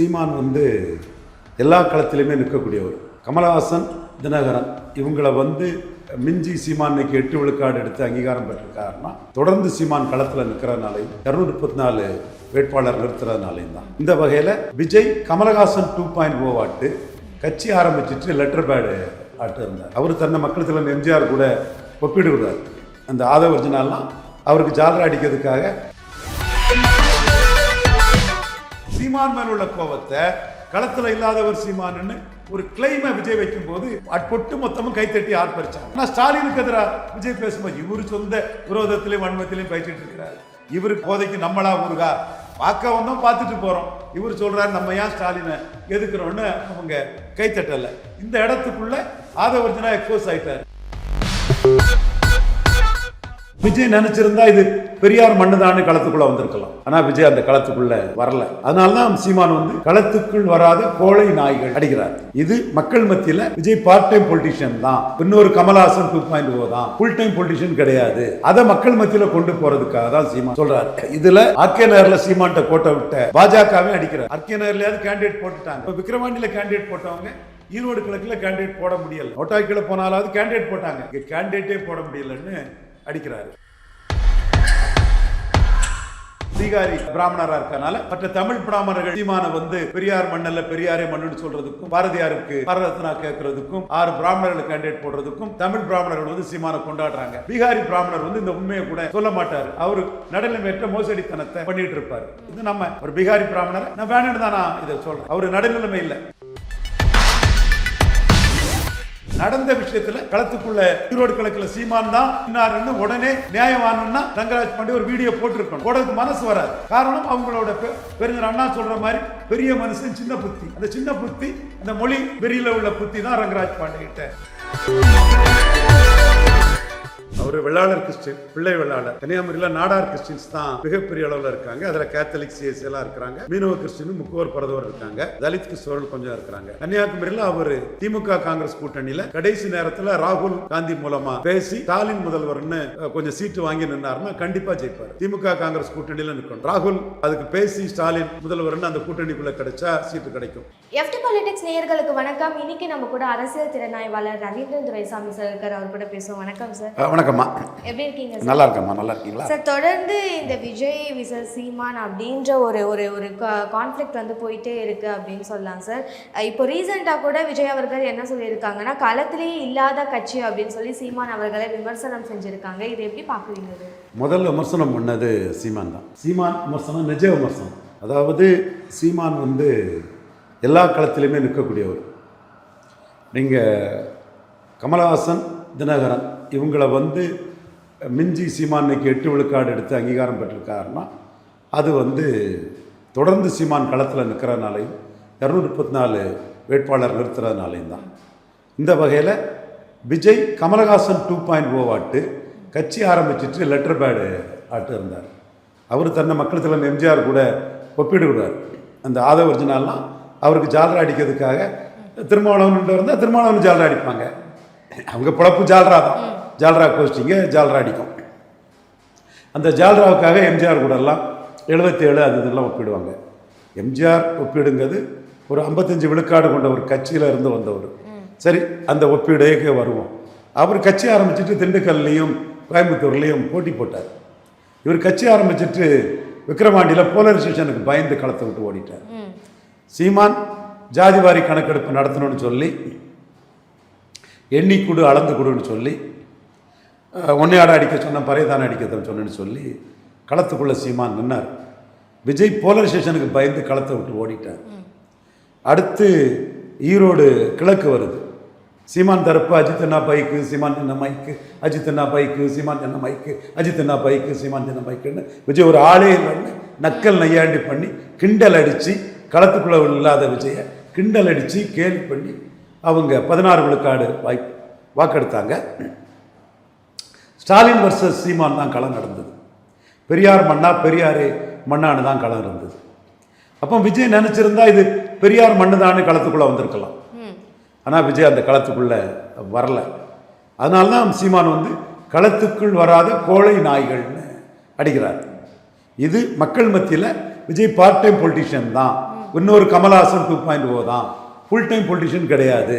சீமான் வந்து எல்லா களத்திலையுமே நிற்கக்கூடியவர். கமலஹாசன் தினகரன் இவங்களை வந்து மிஞ்சி சீமான் இன்னைக்கு எட்டு விழுக்காடு எடுத்து அங்கீகாரம் பெற்றிருக்காருன்னா தொடர்ந்து சீமான் களத்தில் நிற்கிறதுனாலையும் இரநூத்தி முப்பத்தி நாலு வேட்பாளர் நிறுத்துறதுனாலையும் தான். இந்த வகையில் Vijay Kamal Haasan two point O oh ஆட்டு கட்சி ஆரம்பிச்சிட்டு லெட்டர் பேடு ஆட்டு இருந்தார். அவர் தன்னை மக்கள் தலைவர் எம்ஜிஆர் கூட ஒப்பிடுகிறார். அந்த அந்த ஆதவர்ஜினாலாம் அவருக்கு ஜாலரை அடிக்கிறதுக்காக சீமான் மேல உள்ள கோபத்தை களத்துல இல்லாதவர் சீமான்னு ஒரு கிளைமை விஜய் வைக்கும் போது அட்பொட்டு மொத்தமும் கைத்தட்டி ஆர்ப்பரிச்சாங்க. ஆனா ஸ்டாலினுக்கு எதிராக விஜய் பேசும்போது இவரு சொந்த விரோதத்திலையும் வன்மத்திலையும் பேசிட்டு இருக்கிறாரு. இவரு போதைக்கு நம்மளா ஊருகா? பார்க்க வந்தோம் பார்த்துட்டு போறோம். இவர் சொல்றாரு நம்ம ஏன் ஸ்டாலினை எதுக்குறோம்னு அவங்க கைத்தட்டலை இந்த இடத்துக்குள்ள ஆதவர்ஜனா எக்ஸ்போஸ் ஆயிட்டாரு. விஜய் நினைச்சிருந்தா இது பெரியார் மண்ணுதான்னு களத்துக்குள்ள வந்திருக்கலாம். ஆனா விஜய் அந்த களத்துக்குள்ள வரல. அதனாலதான் சீமான் வந்து களத்துக்குள் வராத கோழை நாய்கள் அடிக்கிறார். இது மக்கள் மத்தியில விஜய் பார்ட் டைம் பொலிட்டிஷியன் தான். இன்னொரு கமலஹாசன் டூ பாயிண்ட் ஓ தான் ஃபுல் டைம் பொலிட்டிஷியன் கிடையாது. அதை மக்கள் மத்தியில கொண்டு போறதுக்காக தான் சீமான் சொல்றாரு. இதுல ஆர்கே நகர்ல சீமான்ட்ட கோட்டை விட்ட பாஜகவே அடிக்கிறார். ஆர்கே நகர்லயாவது கேண்டிடேட் போட்டுட்டாங்க. இப்ப விக்கிரவாண்டியில கேண்டிடேட் போட்டவங்க ஈரோடு கிழக்குல கேண்டிடேட் போட முடியல. ஒட்டாய்க்குள்ள போனாலாவது கேண்டிடேட் போட்டாங்க. கேண்டிடேட்டே போட முடியலன்னு அடிக்கிறாரு. பீகாரி பிராமணரா இருக்கனால மற்ற தமிழ் பிராமணர்கள் சீமான வந்து பெரியார் மண்ணல்ல பெரியாரே மண்ணுன்னு சொல்றதுக்கும் பாரதியாருக்கு பாரதத்னா கேட்கறதுக்கும் ஆறு பிராமணர்கள் கேண்டிடேட் போடுறதுக்கும் தமிழ் பிராமணர்கள் வந்து சீமான கொண்டாடுறாங்க. பீகாரி பிராமணர் வந்து இந்த உண்மையை கூட சொல்ல மாட்டாரு. அவரு நடுநிலைமையற்ற மோசடித்தனத்தை பண்ணிட்டு இருப்பாரு. இது நம்ம ஒரு பீகாரி பிராமணர் நான் வேணும்னு தான் நான் இதை சொல்றேன். அவரு நடுநிலைமை இல்லை. நடந்த விஷயத்துல களத்துக்குள்ள ஈரோடு கிழக்குல சீமான் தான் இன்னாருன்னு உடனே நியாயமானன்னா ரங்கராஜ் பாண்டி ஒரு வீடியோ போட்டிருக்கணும். போடுறதுக்கு மனசு வராது. காரணம் அவங்களோட பெ- பெருந்தர் அண்ணா சொல்ற மாதிரி பெரிய மனுஷன் சின்ன புத்தி. அந்த சின்ன புத்தி அந்த மொழி வெறியில உள்ள புத்தி தான் ரங்கராஜ் பாண்டே கிட்ட அவர் வெள்ளாளர் கிறிஸ்டின் பிள்ளை வெள்ளாளர். கன்னியாகுமரியில நாடார் கிறிஸ்டின்ஸ் தான் மிகப்பெரிய அளவில் இருக்காங்க. அதுல கேத்தலிக் சிஎஸ் எல்லாம் இருக்கிறாங்க. மீனவ கிறிஸ்டினும் முக்குவர் பரதவர் இருக்காங்க. தலித் கிறிஸ்தவர்கள் கொஞ்சம் இருக்கிறாங்க. கன்னியாகுமரியில அவர் திமுக காங்கிரஸ் கூட்டணியில கடைசி நேரத்துல ராகுல் காந்தி மூலமா பேசி ஸ்டாலின் முதல்வர்னு கொஞ்சம் சீட்டு வாங்கி நின்னாருன்னா கண்டிப்பா ஜெயிப்பார். திமுக காங்கிரஸ் கூட்டணியில நிற்கும் ராகுல் அதுக்கு பேசி ஸ்டாலின் முதல்வர்னு அந்த கூட்டணிக்குள்ள கிடைச்சா சீட்டு கிடைக்கும். எஃப்டி பாலிடிக்ஸ் நேயர்களுக்கு வணக்கம். இன்னைக்கு நம்ம கூட அரசியல் திறனாய்வாளர் ரவீந்திரன் துரைசாமி சார் இருக்கார். அவர் கூட பேசுவோம். வணக்கம் சார். அஹ், வணக்கம்மா எப்படி இருக்கீங்க நல்லா இருக்கம்மா நல்லா இருக்கீங்களா சார் தொடர்ந்து இந்த விஜய் விசல் சீமான் அப்படின்ற ஒரு ஒரு ஒரு கான்ஃப்ளிக்ட் வந்து போயிட்டே இருக்கு அப்படின்னு சொல்லலாம் சார் இப்போ ரீசெண்டாக கூட விஜய் அவர்கள் என்ன சொல்லியிருக்காங்கன்னா களத்திலேயே இல்லாத கட்சி அப்படின்னு சொல்லி சீமான் அவர்களை விமர்சனம் செஞ்சிருக்காங்க. இது எப்படி பார்க்குறீங்க இது முதல்ல விமர்சனம் பண்ணது சீமான் தான். சீமான் விமர்சனம் நிஜ விமர்சனம். அதாவது சீமான் வந்து எல்லா களத்திலையுமே நிற்கக்கூடியவர். நீங்கள் கமலஹாசன் தினகரன் இவங்களை வந்து மிஞ்சி சீமான் எட்டு விழுக்காடு எடுத்து அங்கீகாரம் பெற்றிருக்காருன்னா அது வந்து தொடர்ந்து சீமான் களத்தில் நிற்கிறதுனாலையும் இரநூறு முப்பத்தி நாலு வேட்பாளர் நிறுத்துறதுனாலையும் தான். இந்த வகையில் Vijay Kamal Haasan two point O ஆட்டு கட்சி ஆரம்பிச்சிட்டு லெட்டர் பேடு ஆட்டு இருந்தார். அவர் தன்னை மக்கள் தலைமை எம்ஜிஆர் கூட ஒப்பிட்டு அந்த அந்த ஆதவர்ஜினாலாம் அவருக்கு ஜாலரா அடிக்கிறதுக்காக திருமாவளவன் இருந்தால் திருமாவளவன் ஜாலரா அடிப்பாங்க. அவங்க பிழப்பு ஜாலரா தான். ஜால்ரா கோஷ்டிங்க ஜாலரா அடிக்கும். அந்த ஜால்ராவுக்காக எம்ஜிஆர் கூட எல்லாம் எழுபத்தேழு அது இதெல்லாம் ஒப்பிடுவாங்க. எம்ஜிஆர் ஒப்பிடுங்கிறது ஒரு ஐம்பத்தஞ்சு விழுக்காடு கொண்ட ஒரு கட்சியில் இருந்து வந்தவர். சரி அந்த ஒப்பீடுக்கே வருவோம். அவர் கட்சி ஆரம்பிச்சிட்டு திண்டுக்கல்லையும் கோயம்புத்தூர்லேயும் போட்டி போட்டார். இவர் கட்சி ஆரம்பிச்சிட்டு விக்ரமாண்டியில் போலரைசேஷனுக்கு பயந்து களத்தை விட்டு ஓடிட்டார். சீமான் ஜாதிவாரி கணக்கெடுப்பு நடத்தணும்னு சொல்லி எண்ணி அளந்து கொடுன்னு சொல்லி ஒன்னையாட அடிக்க சொன்ன பறையதான அடிக்க சொன்னேன்னு சொல்லி களத்துக்குள்ள சீமான் நின்னார். விஜய் போலரைசேஷனுக்கு பயந்து களத்தை விட்டு ஓடிட்டார். அடுத்து ஈரோடு கிழக்கு வருது. சீமான் தரப்பு அஜித் அண்ணா பைக்கு சீமான் என்ன மைக்கு அஜித் அண்ணா பைக்கு சீமான் என்ன மைக்கு அஜித் அண்ணா பைக்கு சீமான் என்ன மைக்குன்னு விஜய் ஒரு ஆளே இல்லைன்னு நக்கல் நையாண்டி பண்ணி கிண்டல் அடித்து களத்துக்குள்ள இல்லாத விஜயை கிண்டல் அடித்து கேலி பண்ணி அவங்க பதினாறு விழுக்காடு வாய்ப்பு வாக்கெடுத்தாங்க. ஸ்டாலின் வர்சஸ் சீமான் தான் களம் நடந்தது. பெரியார் மண்ணா பெரியாரே மண்ணான்னு தான் களம் இருந்தது. அப்போ விஜய் நினச்சிருந்தா இது பெரியார் மண்ணு தான் களத்துக்குள்ளே வந்திருக்கலாம். ஆனால் விஜய் அந்த களத்துக்குள்ளே வரல. அதனால தான் சீமான் வந்து களத்துக்குள் வராத கோழை நாய்கள்னு அடிக்கிறார். இது மக்கள் மத்தியில் விஜய் பார்ட் டைம் பொலிட்டிஷியன் தான். இன்னொரு கமலஹாசன் டூ பாயிண்ட் ஓ தான். ஃபுல் டைம் பொலிட்டிஷியன் கிடையாது.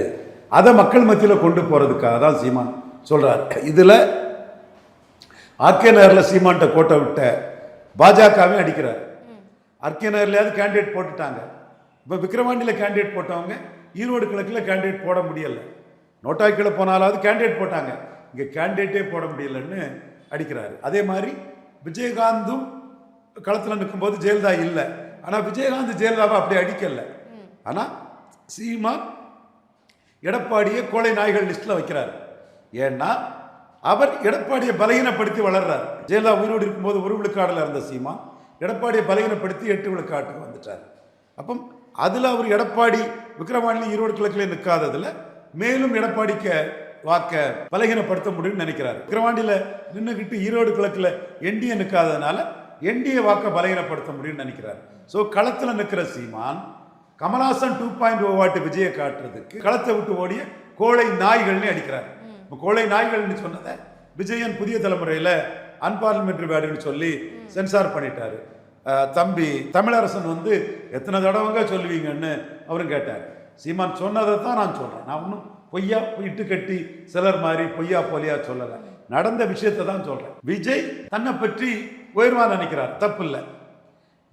அதை மக்கள் மத்தியில் கொண்டு போகிறதுக்காக தான் சீமான் சொல்கிறார் இதில் ஆர்கே நகரில் சீமான்ட்ட கோட்டை விட்ட பாஜகவே அடிக்கிறார். ஆர்கே நகர்லையாவது கேண்டிடேட் போட்டுட்டாங்க. இப்போ விக்ரவாண்டியில் கேண்டிடேட் போட்டவங்க ஈரோடு கிழக்கில் கேண்டிடேட் போட முடியலை. நோட்டாக்கில் போனாலாவது கேண்டிடேட் போட்டாங்க. இங்கே கேண்டிடேட்டே போட முடியலன்னு அடிக்கிறாரு. அதே மாதிரி விஜயகாந்தும் களத்தில் நிற்கும்போது ஜெயலலிதா இல்லை. ஆனால் விஜயகாந்த் ஜெயலலிதாவை அப்படி அடிக்கலை. ஆனால் சீமான் எடப்பாடியை கோழை நாய்கள் லிஸ்ட்டில் வைக்கிறார். ஏன்னா அவர் எடப்பாடியை பலகீனப்படுத்தி வளர்றார். ஜெயலலிதா உயிரோடு இருக்கும்போது ஒரு விழுக்காடில் இருந்த சீமா எடப்பாடியை பலகீனப்படுத்தி எட்டு விழுக்காட்டுக்கு வந்துட்டார். அப்போ அதில் அவர் எடப்பாடி விக்ரவாணி ஈரோடு கிழக்கில் நிற்காததில் மேலும் எடப்பாடிக்கு வாக்க பலகீனப்படுத்த முடியும்னு நினைக்கிறார். விக்ரவாண்டியில் நின்றுக்கிட்டு ஈரோடு கிழக்கில் என்டிஏ நிற்காததுனால என்டிஏ வாக்க பலகீனப்படுத்த முடியும்னு நினைக்கிறார். ஸோ களத்தில் நிற்கிற Seeman Kamal Haasan two point O வாட்டு விஜயை காட்டுறதுக்கு களத்தை விட்டு ஓடிய கோழை நாய்கள்னு அடிக்கிறார். இப்போ கோழை நாய்கள்னு சொன்னதை விஜயன் புதிய தலைமுறையில் அன்பார்லிமெண்ட்ரி வேர்டுன்னு சொல்லி சென்சார் பண்ணிட்டாரு. தம்பி தமிழரசன் வந்து எத்தனை தடவைங்க சொல்லுவீங்கன்னு அவரும் கேட்டார். சீமான் சொன்னதை தான் நான் சொல்கிறேன் நான் ஒன்றும் பொய்யா இட்டு கட்டி சிலர் மாதிரி பொய்யா போலியா சொல்லலை. நடந்த விஷயத்தை தான் சொல்கிறேன் விஜய் தன்னை பற்றி உயர்வா நினைக்கிறார். தப்பு இல்லை.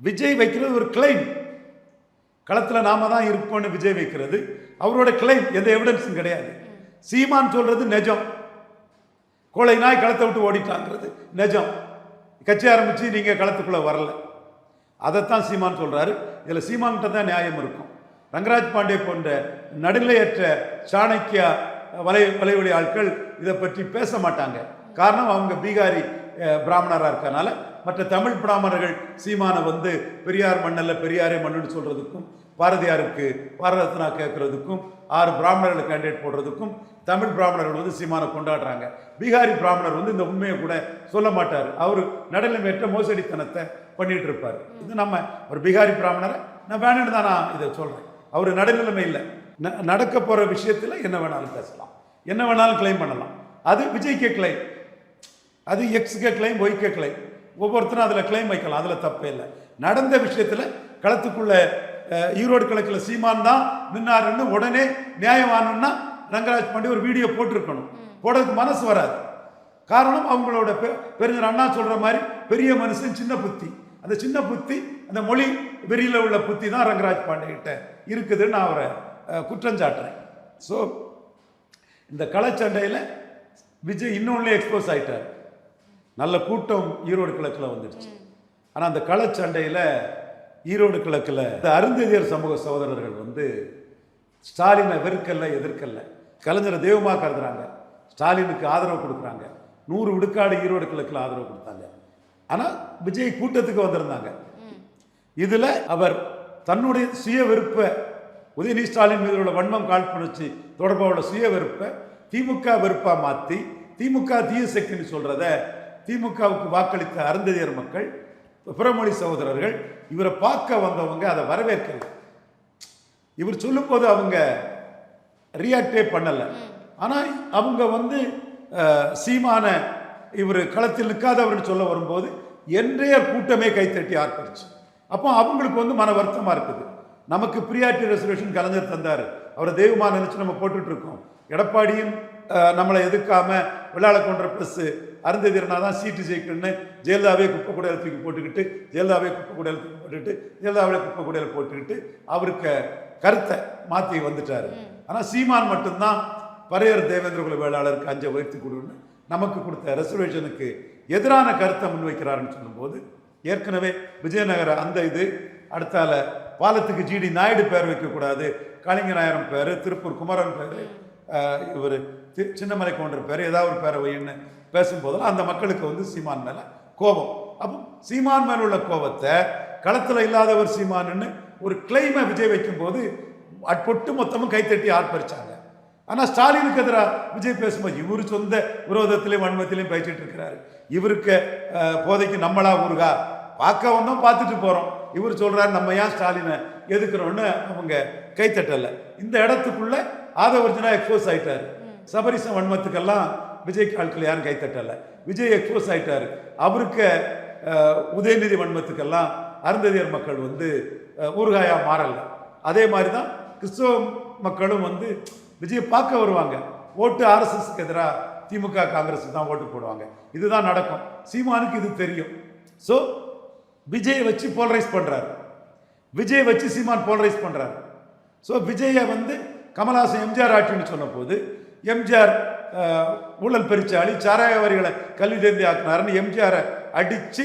விஜய் வைக்கிறது ஒரு கிளைம் களத்தில் நாம தான் இருப்போம்னு விஜய் வைக்கிறது. அவரோட கிளைம் எந்த எவிடன்ஸும் கிடையாது. சீமான் சொல்றது நிஜம். கோழை நாய் களத்தை விட்டு ஓடிட்டாங்கிறது நிஜம். கட்சி ஆரம்பிச்சு நீங்க களத்துக்குள்ள வரல. அதைத்தான் சீமான் சொல்றாரு. இதில் சீமான்கிட்ட தான் நியாயம் இருக்கும். ரங்கராஜ் பாண்டே போன்ற நடுநிலையற்ற சாணக்கியா வலை வலைவழி ஆட்கள் இதை பற்றி பேச மாட்டாங்க. காரணம் அவங்க பீகாரி பிராமணராக இருக்கனால மற்ற தமிழ் பிராமணர்கள் சீமானை வந்து பெரியார் மண்ணல்ல பெரியாரே மண்ணுன்னு சொல்றதுக்கும் பாரதியாருக்கு பாரதத்னா கேட்கறதுக்கும் ஆறு பிராமணர்கள் கேண்டிடேட் போடுறதுக்கும் தமிழ் பிராமணர்கள் வந்து சீமானை கொண்டாடுறாங்க. பீகாரி பிராமணர் வந்து இந்த உண்மையை கூட சொல்ல மாட்டார். அவர் நடுநிலைமையற்ற மோசடித்தனத்தை பண்ணிட்டு இருப்பார். இது நம்ம ஒரு பீகாரி பிராமணரை நான் வேணும்னு தான் நான் இதை சொல்கிறேன் அவர் நடுநிலைமை இல்லை. ந- நடக்க போகிற விஷயத்தில் என்ன வேணாலும் பேசலாம். என்ன வேணாலும் கிளைம் பண்ணலாம். அது விஜய்க்கு கிளைம் அது எக்ஸுக்கு கிளைம் ஒய்க்கு கிளைம் ஒவ்வொருத்தரும் அதில் கிளைம் வைக்கலாம். அதில் தப்பே இல்லை. நடந்த விஷயத்தில் களத்துக்குள்ளே ஈரோடு கிழக்கில் சீமான் தான் நின்னாருன்னு உடனே நியாயம் ஆகணும்னா ரங்கராஜ் பாண்டி ஒரு வீடியோ போட்டிருக்கணும். போடுறதுக்கு மனசு வராது. காரணம் அவங்களோட பெ பெருஞ்சர் அண்ணா சொல்கிற மாதிரி பெரிய மனுஷன் சின்ன புத்தி. அந்த சின்ன புத்தி அந்த மொழி வெறியில் உள்ள புத்தி தான் ரங்கராஜ் பாண்டே கிட்ட இருக்குதுன்னு நான் அவரை அஹ், குற்றம் சாட்டுறேன். ஸோ இந்த கலைச்சண்டையில் விஜய் இன்னொன்னே எக்ஸ்போஸ் ஆயிட்டார். நல்ல கூட்டம் ஈரோடு கிழக்கில் வந்துடுச்சு ஆனால் அந்த களச்சண்டையில் ஈரோடு கிழக்கில் இந்த அருந்ததியர் சமூக சகோதரர்கள் வந்து ஸ்டாலினை வெறுக்கல்ல எதிர்க்கல்ல. கலைஞரை தெய்வமாக கருதுறாங்க. ஸ்டாலினுக்கு ஆதரவு கொடுக்குறாங்க. நூறு விடுக்காடு ஈரோடு கிழக்கில் ஆதரவு கொடுத்தாங்க. ஆனால் விஜய் கூட்டத்துக்கு வந்திருந்தாங்க. இதில் அவர் தன்னுடைய சுய வெறுப்பை உதயநிதி ஸ்டாலின் மீது உள்ள வன்மம் காழ்ப்புணர்ச்சி தொடர்பாக உள்ள சுய வெறுப்பை திமுக வெறுப்பாக மாற்றி திமுக தீய சக்தின்னு சொல்கிறத திமுகவுக்கு வாக்களித்த அருந்ததியர் மக்கள் பிறமொழி சகோதரர்கள் இவரை பார்க்க வந்தவங்க அதை வரவேற்கல இவர் சொல்லும்போது அவங்க ரியாக்டே பண்ணலை. ஆனால் அவங்க வந்து சீமான இவர் களத்தில் நிற்காதவர்னு சொல்ல வரும்போது என்றைய கூட்டமே கைத்தட்டி ஆர்ப்பரிச்சு. அப்போ அவங்களுக்கு வந்து மன வருத்தமாக இருக்குது. நமக்கு ப்ரியாரிட்டி ரெசர்வேஷன் கலைஞர் தந்தார். அவரை தெய்வமாக நினைச்சு நம்ம போட்டுட்ருக்கோம் எடப்பாடியும் நம்மளை எதிர்க்காம விளையாட கொன்ற ப்ளஸ் அருந்ததிரனா தான் சீட்டு ஜெயிக்கணும்னு ஜெயலலிதாவே குப்பை கூடையில் தூக்கி போட்டுக்கிட்டு ஜெயலலிதாவே குப்பை கூடையில் தூக்கி போட்டுக்கிட்டு ஜெயலலிதாவே குப்பை கூடையில் போட்டுக்கிட்டு அவருக்கு கருத்தை மாற்றி வந்துட்டாரு. ஆனால் சீமான் மட்டும்தான் பரையர் தேவேந்திர குல வேளாளருக்கு அஞ்ச உயர்த்தி கொடுன்னு நமக்கு கொடுத்த ரெசர்வேஷனுக்கு எதிரான கருத்தை முன்வைக்கிறாருன்னு சொல்லும்போது ஏற்கனவே விஜயநகர அந்த இது அடுத்தால பாலத்துக்கு ஜிடி நாயுடு பேர் வைக்கக்கூடாது கலிங்கநாயரம் பேர் திருப்பூர் குமரன் பேர் இவர் சின்னமலை கவுண்டர் பேர் ஏதாவது ஒரு பேரை வைன்னு பேசும்போதெல்லாம் அந்த மக்களுக்கு வந்து சீமான் மேலே கோபம். அப்போ சீமான் மேல உள்ள கோபத்தை களத்தில் இல்லாதவர் சீமான்னு ஒரு கிளைமை விஜய் வைக்கும்போது பொட்டு மொத்தமும் கைத்தட்டி ஆர்ப்பரிச்சாங்க. ஆனால் ஸ்டாலினுக்கு எதிராக விஜய் பேசும்போது இவர் சொந்த விரோதத்திலையும் வன்மத்திலையும் பேசிட்டு இருக்கிறாரு. இவருக்கு போதைக்கு நம்மளா ஊருகா பார்க்க வந்தோம் பார்த்துட்டு போகிறோம் இவர் சொல்றாரு நம்ம ஏன் ஸ்டாலினை எதுக்குறோன்னு அவங்க கைத்தட்டல. இந்த இடத்துக்குள்ள ஆதவர்ஜனா எக்ஸ்போஸ் ஆயிட்டாரு. சபரிச வன்மத்துக்கெல்லாம் விஜய் ஆட்கள் யாரும் கைத்தட்டலை. விஜய் எக்ஸ்போஸ் ஆகிட்டார் அவருக்கு உதயநிதி வன்மத்துக்கெல்லாம் அருந்ததியர் மக்கள் வந்து ஊறுகாயாக மாறலை. அதே மாதிரி தான் கிறிஸ்தவ மக்களும் வந்து விஜயை பார்க்க வருவாங்க. ஓட்டு ஆர்எஸ்எஸ்க்கு எதிராக திமுக காங்கிரஸுக்கு தான் ஓட்டு போடுவாங்க. இதுதான் நடக்கும். சீமானுக்கு இது தெரியும். ஸோ விஜயை வச்சு போலரைஸ் பண்ணுறாரு விஜய் வச்சு சீமான் போலரைஸ் பண்ணுறாரு ஸோ விஜயை வந்து கமல்ஹாசன் எம்ஜிஆர் ஆட்சின்னு சொன்னபோது எம்ஜிஆர் ஊழல் பெருச்சாளி சாராய வரிகளை கல்வி தேர்ந்தி ஆக்கினாருன்னு எம்ஜிஆரை அடித்து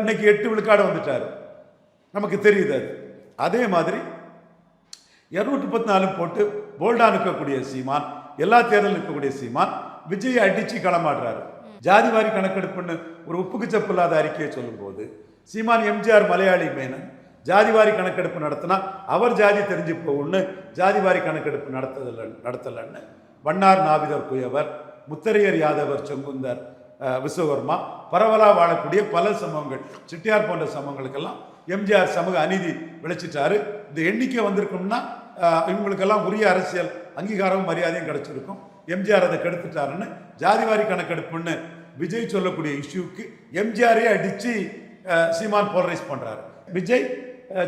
இன்னைக்கு எட்டு விழுக்காடு வந்துட்டார். நமக்கு தெரியுது அது. அதே மாதிரி இரநூத்தி முப்பத்தி நாலு போட்டு போல்டாக நிற்கக்கூடிய சீமான் எல்லா தேர்தலும் நிற்கக்கூடிய சீமான் விஜயை அடிச்சு களமாடுறாரு. ஜாதிவாரி கணக்கெடுப்புன்னு ஒரு உப்புக்கு சப்பு இல்லாத அறிக்கையை சொல்லும்போது சீமான் எம்ஜிஆர் மலையாளி மேனன் ஜாதிவாரி கணக்கெடுப்பு நடத்தினா அவர் ஜாதி தெரிஞ்சு போகும்னு ஜாதிவாரி கணக்கெடுப்பு நடத்ததில்லை நடத்தலைன்னு வண்ணார் நாவிதர் குயவர் முத்தரையர் யாதவர் செங்குந்தர் விஸ்வகர்மா பரவலாக வாழக்கூடிய பல சமூகங்கள் செட்டியார் போன்ற சமூகங்களுக்கெல்லாம் எம்ஜிஆர் சமூக அநீதி விளைச்சிட்டாரு. இந்த எண்ணிக்கை வந்திருக்கும்னா இவங்களுக்கெல்லாம் உரிய அரசியல் அங்கீகாரமும் மரியாதையும் கிடைச்சிருக்கும். எம்ஜிஆர் அதை கெடுத்துட்டாருன்னு ஜாதிவாரி கணக்கெடுப்புன்னு விஜய் சொல்லக்கூடிய இஷ்யூக்கு எம்ஜிஆரே அடிச்சு சீமான் போலரைஸ் பண்ணுறாரு விஜய்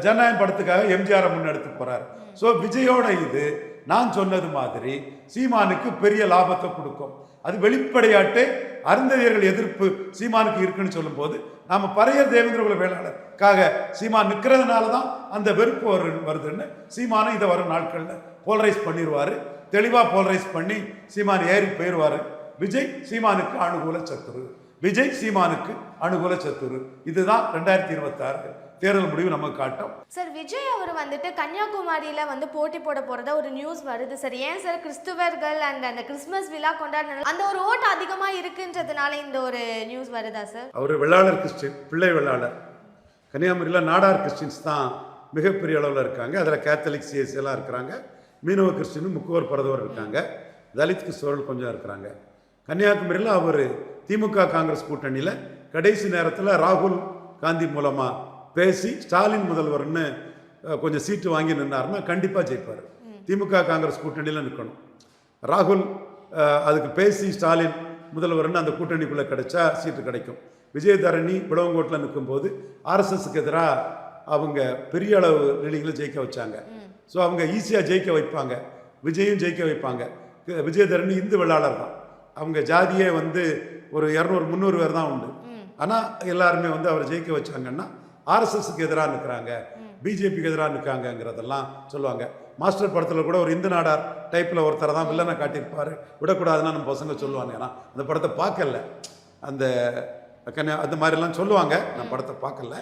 ஜனநாயகம் படத்துக்காக எம்ஜிஆரை முன்னெடுத்து போகிறார் ஸோ விஜயோட இது நான் சொன்னது மாதிரி சீமானுக்கு பெரிய லாபத்தை கொடுக்கும். அது வெளிப்படையாட்டே அருந்ததியர்கள் எதிர்ப்பு சீமானுக்கு இருக்குன்னு சொல்லும்போது நாம் பறையர் தேவேந்திரகுல வேளாளருக்காக சீமான் நிற்கிறதுனால தான் அந்த வெறுப்பு வரு வருதுன்னு சீமானும் இதை வரும் நாட்களில் போலரைஸ் பண்ணிடுவாரு தெளிவாக போலரைஸ் பண்ணி சீமான் ஏறி போயிடுவாரு விஜய் சீமானுக்கு அனுகூல சத்துரு. விஜய் சீமானுக்கு அனுகூல சத்துரு. இதுதான் ரெண்டாயிரத்தி இருபத்தாறு தேர்தல் முடிவு நமக்கு காட்டும். சார் விஜய் அவர் வந்துட்டு கன்னியாகுமரியில வந்து போட்டி போட போறதா ஒரு நியூஸ் வருது சார். ஏன் சார் கிறிஸ்துவர்கள் அந்த அந்த கிறிஸ்மஸ் விழா கொண்டாடுறது அந்த ஒரு ஓட்டு அதிகமா இருக்குன்றதுனால இந்த ஒரு நியூஸ் வருதா சார்? அவர் வெள்ளாளர் கிறிஸ்டின் பிள்ளை வெள்ளாளர். கன்னியாகுமரியில் நாடார் கிறிஸ்டின்ஸ் தான் மிகப்பெரிய அளவில் இருக்காங்க. அதில் கேத்தலிக் சிஎஸ்சி எல்லாம் இருக்கிறாங்க. மீனவ கிறிஸ்டினும் முக்குவர் பரதவர் இருக்காங்க. தலித் கிறிஸ்தவர்கள் கொஞ்சம் இருக்கிறாங்க. கன்னியாகுமரியில் அவர் திமுக காங்கிரஸ் கூட்டணியில் கடைசி நேரத்தில் ராகுல் காந்தி மூலமாக பேசி ஸ்டாலின் முதல்வர்னு கொஞ்சம் சீட்டு வாங்கி நின்னார்னா கண்டிப்பாக ஜெயிப்பார். திமுக காங்கிரஸ் கூட்டணியில் நிற்கணும் ராகுல் அதுக்கு பேசி ஸ்டாலின் முதல்வர்னு அந்த கூட்டணிக்குள்ளே கிடைச்சா சீட்டு கிடைக்கும். விஜயதரணி விளவங்கோட்டில் நிற்கும்போது ஆர்எஸ்எஸ்க்கு எதிராக அவங்க பெரிய அளவு நிலைகளை ஜெயிக்க வச்சாங்க. ஸோ அவங்க ஈஸியாக ஜெயிக்க வைப்பாங்க. விஜயும் ஜெயிக்க வைப்பாங்க. விஜயதரணி இந்து வெள்ளாளர் தான். அவங்க ஜாதியே வந்து ஒரு இரநூறு முந்நூறு பேர் தான் உண்டு. ஆனால் எல்லாருமே வந்து அவரை ஜெயிக்க வச்சாங்கன்னா ஆர்எஸ்எஸ்க்கு எதிராக நிற்கிறாங்க பிஜேபிக்கு எதிராக நிற்காங்கங்கிறதெல்லாம் சொல்லுவாங்க. மாஸ்டர் படத்தில் கூட ஒரு இந்து நாடார் டைப்பில் ஒருத்தரை தான் வில்லனை காட்டியிருப்பார். விடக்கூடாதுன்னா நம்ம பசங்க சொல்லுவாங்க. ஏன்னா அந்த படத்தை பார்க்கல. அந்த கன்னியா அந்த மாதிரிலாம் சொல்லுவாங்க. நான் படத்தை பார்க்கல.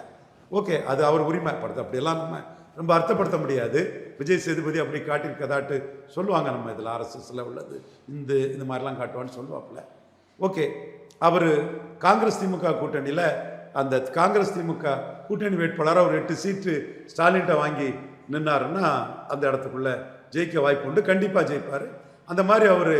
ஓகே அது அவர் உரிமை படத்தை. அப்படியெல்லாம் நம்ம ரொம்ப அர்த்தப்படுத்த முடியாது. விஜய் சேதுபதி அப்படி காட்டியிருக்கதாட்டு சொல்லுவாங்க. நம்ம இதில் ஆர்எஸ்எஸில் உள்ளது இந்த இந்த மாதிரிலாம் காட்டுவான்னு சொல்லுவாப்புல. ஓகே அவர் காங்கிரஸ் திமுக கூட்டணியில் அந்த காங்கிரஸ் திமுக கூட்டணி வேட்பாளராக ஒரு எட்டு சீட்டு ஸ்டாலின்கிட்ட வாங்கி நின்னாருன்னா அந்த இடத்துக்குள்ள ஜெயிக்க வாய்ப்பு உண்டு. கண்டிப்பாக ஜெயிப்பார். அந்த மாதிரி அவர்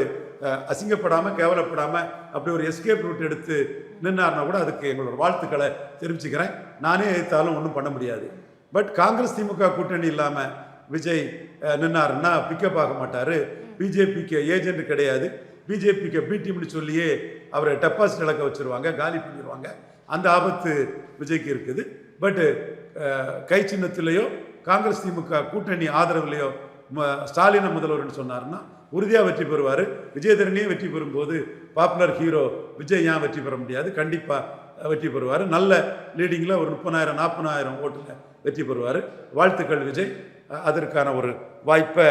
அசிங்கப்படாமல் கேவலப்படாமல் அப்படி ஒரு எஸ்கேப் ரூட் எடுத்து நின்னார்னா கூட அதுக்கு எங்களோட வாழ்த்துக்களை தெரிவிச்சுக்கிறேன். நானே எதிர்த்தாலும் ஒன்றும் பண்ண முடியாது. பட் காங்கிரஸ் திமுக கூட்டணி இல்லாமல் விஜய் நின்னாருன்னா பிக்கப் ஆக மாட்டார். பிஜேபிக்கு ஏஜென்ட் கிடையாது. பிஜேபிக்கு பி டீம்னு சொல்லியே அவரை டெபாசிட் இழக்க வச்சிருவாங்க காலி பண்ணிடுவாங்க அந்த ஆபத்து விஜய்க்கு இருக்குது. பட்டு கை சின்னத்திலேயோ காங்கிரஸ் திமுக கூட்டணி ஆதரவுலையோ ம- ஸ்டாலினை முதல்வர்னு சொன்னார்னா உறுதியாக வெற்றி பெறுவார். விஜயதரணியே வெற்றி பெறும்போது பாப்புலர் ஹீரோ விஜய் ஏன் வெற்றி பெற முடியாது? கண்டிப்பாக வெற்றி பெறுவார். நல்ல லீடிங்கில் ஒரு முப்பதாயிரம் நாற்பதாயிரம் ஓட்டில் வெற்றி பெறுவார். வாழ்த்துக்கள் விஜய். அதற்கான ஒரு வாய்ப்பை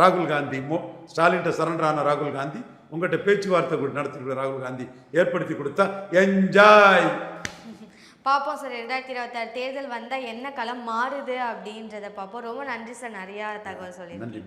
ராகுல் காந்தி மோ ஸ்டாலின்கிட்ட சரண்டரான ராகுல் காந்தி உங்கள்கிட்ட பேச்சுவார்த்தை கூட நடத்திருக்கிற ராகுல் காந்தி ஏற்படுத்தி கொடுத்தா என்ஜாய் பார்ப்போம் சார் ரெண்டாயிரத்தி இருபத்தாறு தேர்தல் வந்தால் என்ன களம் மாறுது அப்படின்றத பார்ப்போம் ரொம்ப நன்றி சார் நிறையா தகவல் சொல்லி நன்றி